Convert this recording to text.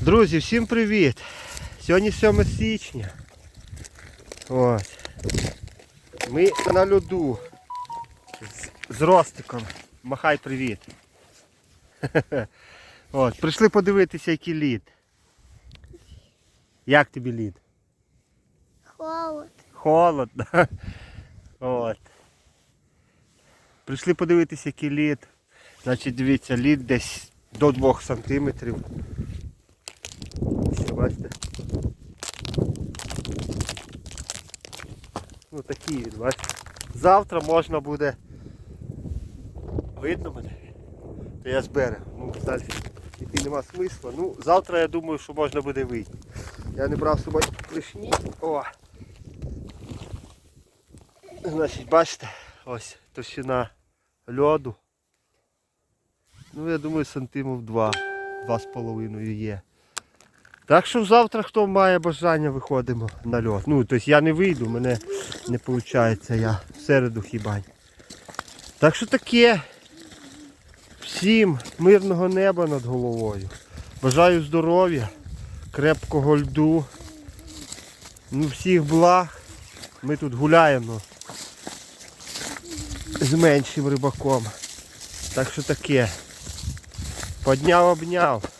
Друзі, всім привіт! Сьогодні 7 січня. Ось. Ми на льоду. З, з Ростиком. Махай привіт. От, прийшли подивитися, який лід. Як тобі лід? Холод. Холодно. От. Прийшли подивитися, який лід. Значить, дивіться, лід десь до 2 сантиметрів. Ось, бачите? Ну такий він, бачите. Завтра можна буде. Видно мене? То я з берега. Ну, далі йти нема смисла. Ну, завтра я думаю, що можна буде вийти. Я не брав з собою клешні. О! Значить, бачите, ось товщина льоду. Ну, я думаю, два з половиною є. Так що завтра, хто має бажання, виходимо на льод. Ну, тобто я не вийду, мене не виходить, я в середу хіба. Так що таке. Всім мирного неба над головою. Бажаю здоров'я, крепкого льду. Ну, всіх благ. Ми тут гуляємо з меншим рибаком. Так що таке. Подняв обняв.